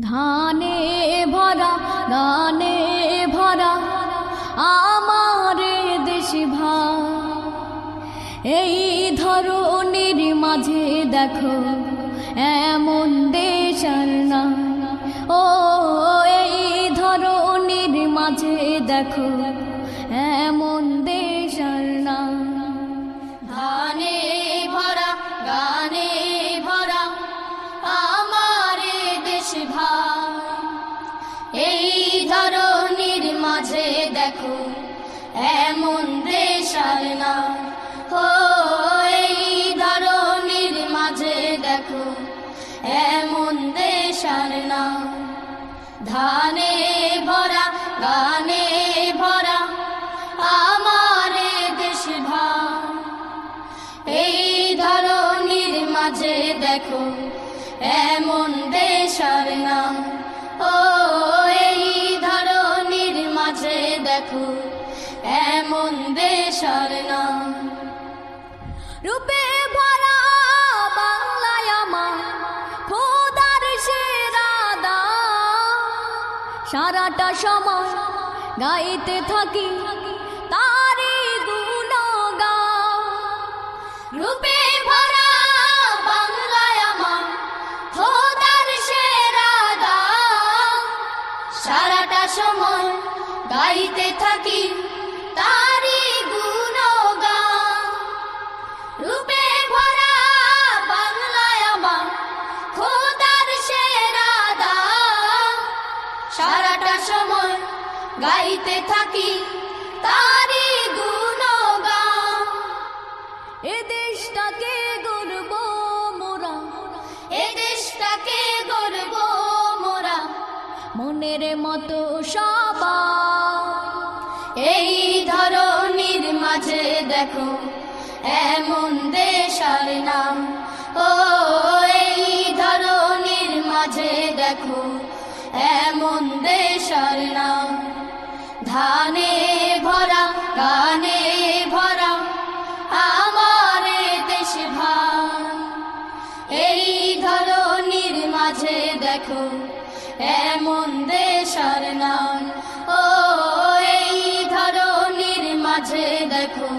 ধানে ভরা গানে ভরা আমার দেশ ভাই। এই ধরনের মাঝে দেখো, এমন দেশ না ও, এই ধরনের মাঝে দেখো এমন দেশ আর না। ও, এই ধরনের মাঝে দেখো, এমন দেশ আর না। ধানে ভরা গানে ভরা আমার দেশ ভাই এই ধরনের মাঝে দেখো, এমন দেশ আর না। ও, এই ধরনের মাঝে দেখো রূপে ভরা সারাটা সময় গাইতে থাকি তারি গুণগান। রূপে ভরা বাংলায় আমার খোদার সেরা দান। সারাটা সময় গাইতে থাকি তারি গাইতে থাকি তারি গুণগান। এ দেশটাকে গর্ব মোরা, এ দেশটাকে গর্ব মোরা, মনের মতো সবার এই ধরনের মাঝে দেখো, এমন দেশ আর নাম। ও, এই ধরনের মাঝে দেখো, এমন দেশ আর নাম। ধানে ভরা গানে ভরা, আমার দেশ ভাই এই ধরনের মাঝে দেখো, এমন দেশ আর নাম। ও, এই ধরনের মাঝে দেখো,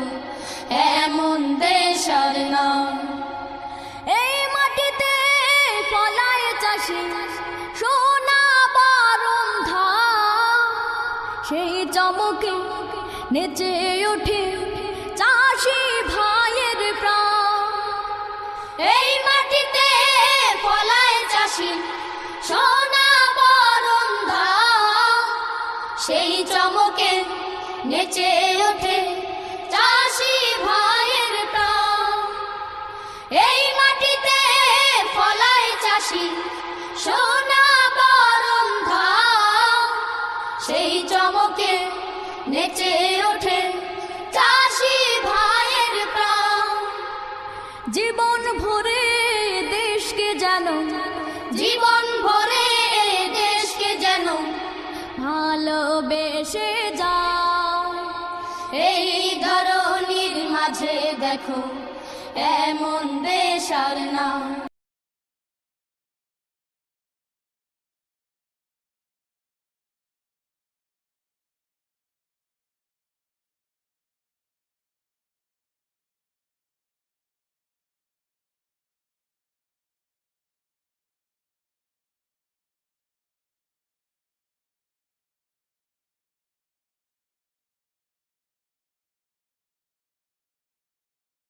এমন দেশ আর নাম। এই মাটিতে ফলায় চাষি নেচে ওঠে চাষি ভাইয়ের প্রাণ। এই মাটিতে ফলায় চাষি, সোনা বরণ সেই চমকে নেচে ওঠে চাষি ভাইয়ের প্রাণ। এই মাটিতে ফলায় চাষি, সোনা বরণ সেই চমকে নেচে ভালোবেসে যাও। এই ধরনির মাঝে দেখো এমন দেশ নাম।